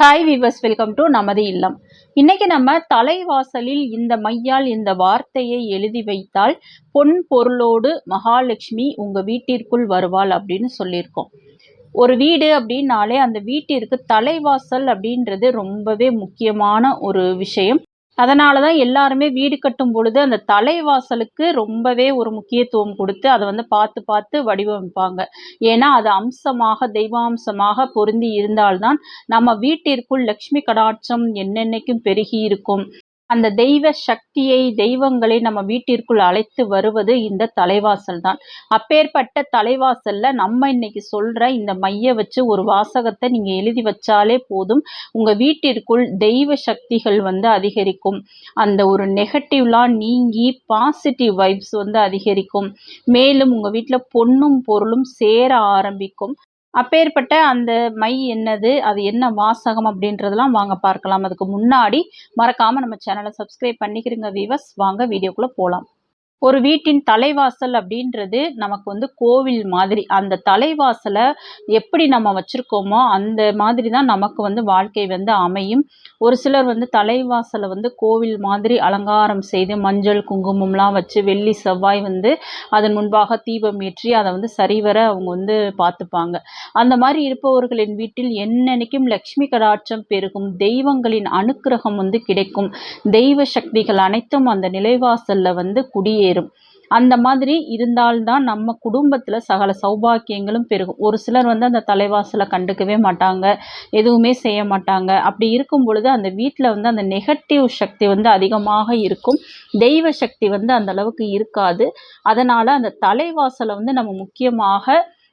Hi viewers welcome to நமது இல்லம். இன்னைக்கு நம்ம தலைவாசலில் இந்த மையால் இந்த வார்த்தையை எழுதி வைத்தால் பொன் பொருளோடு மகாலட்சுமி உங்க வீட்டிற்குள் வருவாள் அப்படின்னு சொல்லியிருக்கோம். ஒரு வீடு அப்படின்னாலே அந்த வீட்டிற்கு தலைவாசல் அப்படின்றது ரொம்பவே முக்கியமான ஒரு விஷயம். அதனால தான் எல்லாருமே வீடு கட்டும் பொழுது அந்த தலைவாசலுக்கு ரொம்பவே ஒரு முக்கியத்துவம் கொடுத்து அதை வந்து பார்த்து பார்த்து வடிவமைப்பாங்க. ஏன்னா அது அம்சமாக தெய்வாம்சமாக பொருந்தி இருந்தால்தான் நம்ம வீட்டிற்குள் லக்ஷ்மி கடாட்சம் என்னென்னைக்கும் பெருகி இருக்கும். அந்த தெய்வ சக்தியை தெய்வங்களை நம்ம வீட்டிற்குள் அழைத்து வருவது இந்த தலைவாசல் தான். அப்பேற்பட்ட தலைவாசல்ல நம்ம இன்னைக்கு சொல்ற இந்த மைய வச்சு ஒரு வாசகத்தை நீங்க எழுதி வச்சாலே போதும். உங்க வீட்டிற்குள் தெய்வ சக்திகள் வந்து அதிகரிக்கும். அந்த ஒரு நெகட்டிவ்லாம் நீங்கி பாசிட்டிவ் வைப்ஸ் வந்து அதிகரிக்கும். மேலும் உங்க வீட்டில் பொண்ணும் பொருளும் சேர ஆரம்பிக்கும். அப்பேற்பட்ட அந்த மை என்னது அது என்ன வாசகம் அப்படின்றதெல்லாம் வாங்க பார்க்கலாம். அதுக்கு முன்னாடி மறக்காமல் நம்ம சேனலை சப்ஸ்கிரைப் பண்ணிக்கிறீங்க வீவர்ஸ் வாங்க வீடியோக்குள்ளே போகலாம் ஒரு வீட்டின் தலைவாசல் அப்படின்றது நமக்கு வந்து கோவில் மாதிரி. அந்த தலைவாசலை எப்படி நம்ம வச்சுருக்கோமோ அந்த மாதிரி தான் நமக்கு வந்து வாழ்க்கை வந்து அமையும். ஒரு சிலர் வந்து தலைவாசலை வந்து கோவில் மாதிரி அலங்காரம் செய்து மஞ்சள் குங்குமம்லாம் வச்சு வெள்ளி செவ்வாய் வந்து அதன் முன்பாக தீபம் ஏற்றி அதை வந்து சரிவர அவங்க வந்து பார்த்துப்பாங்க. அந்த மாதிரி இருப்பவர்களின் வீட்டில் என்னென்னைக்கும் லக்ஷ்மி கடாட்சம் பெருகும். தெய்வங்களின் அனுக்கிரகம் வந்து கிடைக்கும். தெய்வ சக்திகள் அனைத்தும் அந்த நிலைவாசலில் வந்து குடியே சேரும் அந்த மாதிரி இருந்தால்தான் நம்ம குடும்பத்தில் சகல சௌபாக்கியங்களும் பெருகும். ஒரு சிலர் வந்து அந்த தலைவாசலை கண்டுக்கவே மாட்டாங்க எதுவுமே செய்ய மாட்டாங்க. அப்படி இருக்கும் பொழுது அந்த வீட்டில் வந்து அந்த நெகட்டிவ் சக்தி வந்து அதிகமாக இருக்கும். தெய்வ சக்தி வந்து அந்த அளவுக்கு இருக்காது. அதனால் அந்த தலைவாசலை வந்து நம்ம முக்கியமாக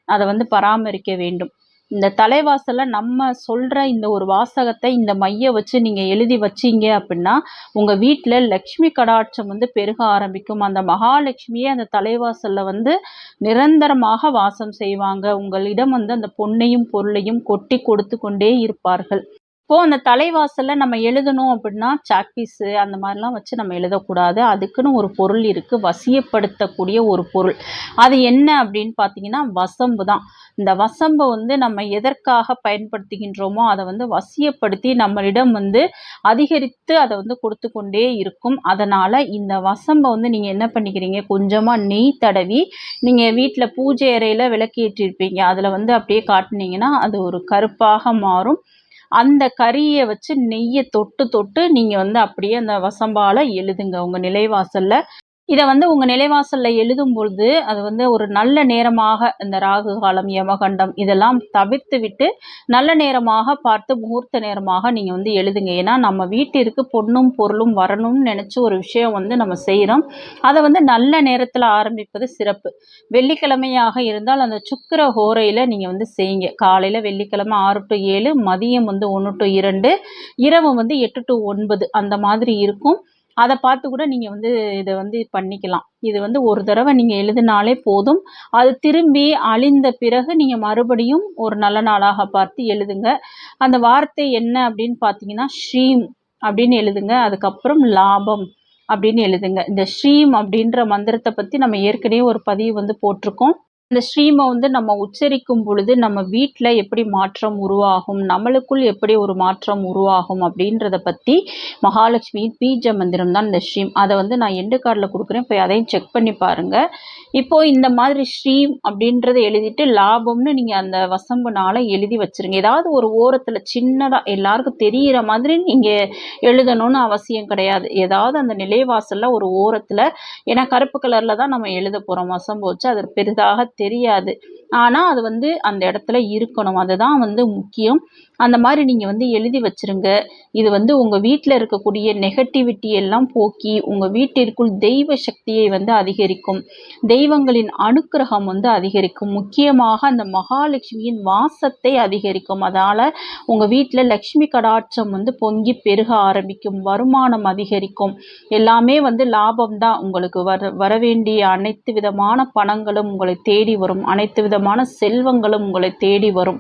அதை வந்து பராமரிக்க வேண்டும். இந்த தலைவாசலில் நம்ம சொல்கிற இந்த ஒரு வாசகத்தை இந்த மைய வச்சு நீங்கள் எழுதி வச்சிங்க அப்படின்னா உங்கள் வீட்டில் லக்ஷ்மி கடாட்சம் வந்து பெருக ஆரம்பிக்கும். அந்த மகாலட்சுமியே அந்த தலைவாசலில் வந்து நிரந்தரமாக வாசம் செய்வாங்க. உங்களிடம் வந்து அந்த பொன்னையும் பொருளையும் கொட்டி கொடுத்து கொண்டே இருப்பார்கள். இப்போது அந்த தலைவாசலில் நம்ம எழுதணும் அப்படின்னா சாக்பீஸு அந்த மாதிரிலாம் வச்சு நம்ம எழுதக்கூடாது. அதுக்குன்னு ஒரு பொருள் இருக்குது வசியப்படுத்தக்கூடிய ஒரு பொருள். அது என்ன அப்படின்னு பார்த்தீங்கன்னா வசம்பு தான். இந்த வசம்பை வந்து நம்ம எதற்காக பயன்படுத்துகின்றோமோ அதை வந்து வசியப்படுத்தி நம்மளிடம் வந்து அதிகரித்து அதை வந்து கொடுத்து கொண்டே இருக்கும். அதனால் இந்த வசம்பை வந்து நீங்கள் என்ன பண்ணிக்கிறீங்க? கொஞ்சமாக நெய் தடவி நீங்கள் வீட்டில் பூஜை அறையில் விளக்கேற்றிருப்பீங்க. அதில் வந்து அப்படியே காட்டினீங்கன்னா அது ஒரு கருப்பாக மாறும். அந்த கறியை வச்சு நெய்யை தொட்டு தொட்டு நீங்கள் வந்து அப்படியே அந்த வசம்பால் எழுதுங்க உங்கள் நிலைவாசலில். இதை வந்து உங்கள் நிலைவாசலில் எழுதும் பொழுது அது வந்து ஒரு நல்ல நேரமாக இந்த ராகு காலம் யமகண்டம் இதெல்லாம் தவிர்த்து விட்டு நல்ல நேரமாக பார்த்து முகூர்த்த நேரமாக நீங்கள் வந்து எழுதுங்க. ஏன்னா நம்ம வீட்டிற்கு பொண்ணும் பொருளும் வரணும்னு நினச்சி ஒரு விஷயம் வந்து நம்ம செய்கிறோம் அதை வந்து நல்ல நேரத்தில் ஆரம்பிப்பது சிறப்பு. வெள்ளிக்கிழமையாக இருந்தால் அந்த சுக்கர ஹோரையில் நீங்கள் வந்து செய்யுங்க. காலையில் வெள்ளிக்கிழமை ஆறு டு ஏழு மதியம் வந்து ஒன்று டு இரண்டு இரவு வந்து எட்டு டு ஒன்பது அந்த மாதிரி இருக்கும். அதை பார்த்து கூட நீங்கள் வந்து இதை வந்து பண்ணிக்கலாம். இது வந்து ஒரு தடவை நீங்கள் எழுதினாலே போதும். அது திரும்பி அழிந்த பிறகு நீங்கள் மறுபடியும் ஒரு நல்ல நாளாக பார்த்து எழுதுங்க. அந்த வார்த்தை என்ன அப்படின்னு பார்த்தீங்கன்னா ஸ்ரீம் அப்படின்னு எழுதுங்க. அதுக்கப்புறம் லாபம் அப்படின்னு எழுதுங்க. இந்த ஸ்ரீம் அப்படின்ற மந்திரத்தை பற்றி நம்ம ஏற்கனவே ஒரு பதிவு வந்து போட்டிருக்கோம். இந்த ஸ்ரீமை வந்து நம்ம உச்சரிக்கும் பொழுது நம்ம வீட்டில் எப்படி மாற்றம் உருவாகும் நம்மளுக்குள் எப்படி ஒரு மாற்றம் உருவாகும் அப்படின்றத பற்றி மகாலட்சுமி பீஜ மந்திரம் தான் இந்த ஸ்ரீம். அதை வந்து நான் எண்டு கார்டில் கொடுக்குறேன். போய் அதையும் செக் பண்ணி பாருங்கள் இப்போது இந்த மாதிரி ஸ்ரீம் அப்படின்றத எழுதிட்டு லாபம்னு நீங்கள் அந்த வசம்புனால எழுதி வச்சுருங்க. ஏதாவது ஒரு ஓரத்தில் சின்னதாக எல்லாருக்கும் தெரிகிற மாதிரி நீங்கள் எழுதணும்னு அவசியம் கிடையாது. ஏதாவது அந்த நிலைவாசலில் ஒரு ஓரத்தில் ஏன்னா கருப்பு கலரில் தான் நம்ம எழுத போகிறோம் வசம்பு வச்சு அது பெரிதாக தெரியாது. ஆனால் அது வந்து அந்த இடத்துல இருக்கணும். அதுதான் வந்து முக்கியம். அந்த மாதிரி நீங்கள் வந்து எழுதி வச்சுருங்க. இது வந்து உங்கள் வீட்டில் இருக்கக்கூடிய நெகட்டிவிட்டி எல்லாம் போக்கி உங்கள் வீட்டிற்குள் தெய்வ சக்தியை வந்து அதிகரிக்கும். தெய்வங்களின் அனுக்கிரகம் வந்து அதிகரிக்கும். முக்கியமாக அந்த மகாலட்சுமியின் வாசத்தை அதிகரிக்கும். அதால் உங்கள் வீட்டில் லக்ஷ்மி கடாட்சம் வந்து பொங்கி பெருக ஆரம்பிக்கும். வருமானம் அதிகரிக்கும். எல்லாமே வந்து லாபம் தான் உங்களுக்கு வர வர வேண்டிய அனைத்து விதமான பணங்களும் உங்களை தேடி வரும். அனைத்து விதமான செல்வங்களும் உங்களை தேடி வரும்.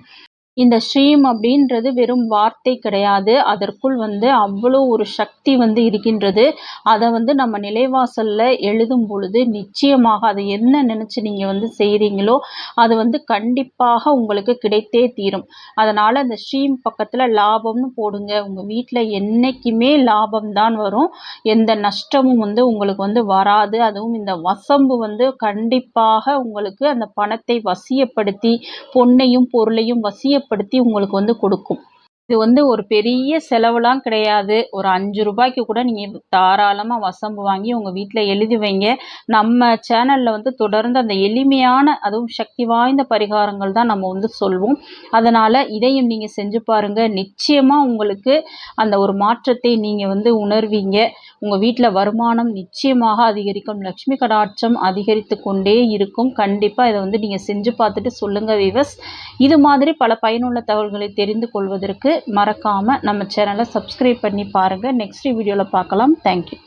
இந்த ஸ்ரீம் அப்படின்றது வெறும் வார்த்தை கிடையாது. அதற்குள் வந்து அவ்வளோ ஒரு சக்தி வந்து இருக்கின்றது. அதை வந்து நம்ம நிலைவாசலில் எழுதும் பொழுது நிச்சயமாக அதை என்ன நினச்சி நீங்கள் வந்து செய்கிறீங்களோ அது வந்து கண்டிப்பாக உங்களுக்கு கிடைத்தே தீரும். அதனால் அந்த ஸ்ரீம் பக்கத்தில் லாபம்னு போடுங்க. உங்கள் வீட்டில் என்றைக்குமே லாபம் தான் வரும். எந்த நஷ்டமும் வந்து உங்களுக்கு வந்து வராது. அதுவும் இந்த வசம்பு வந்து கண்டிப்பாக உங்களுக்கு அந்த பணத்தை வசியப்படுத்தி பொன்னையும் பொருளையும் வசிய மிச்சப்படுத்தி உங்களுக்கு வந்து கொடுக்கும். இது வந்து ஒரு பெரிய செலவுலாம் கிடையாது. ஒரு அஞ்சு ரூபாய்க்கு கூட நீங்கள் தாராளமாக வசம்பு வாங்கி உங்கள் வீட்டில் எழுதி வைங்க. நம்ம சேனலில் வந்து தொடர்ந்து அந்த எளிமையான அதுவும் சக்தி வாய்ந்த பரிகாரங்கள் தான் நம்ம வந்து சொல்வோம். அதனால் இதையும் நீங்கள் செஞ்சு பாருங்கள் நிச்சயமாக உங்களுக்கு அந்த ஒரு மாற்றத்தை நீங்கள் வந்து உணர்வீங்க. உங்கள் வீட்டில் வருமானம் நிச்சயமாக அதிகரிக்கும். லக்ஷ்மி கடாட்சம் அதிகரித்து கொண்டே இருக்கும். கண்டிப்பாக இதை வந்து நீங்கள் செஞ்சு பார்த்துட்டு சொல்லுங்கள் விவஸ். இது மாதிரி பல பயனுள்ள தகவல்களை தெரிந்து கொள்வதற்கு மறக்காமல் நம்ம சேனலை சப்ஸ்கிரைப் பண்ணி பாருங்கள் நெக்ஸ்ட் வீடியோவில் பார்க்கலாம். தேங்க்யூ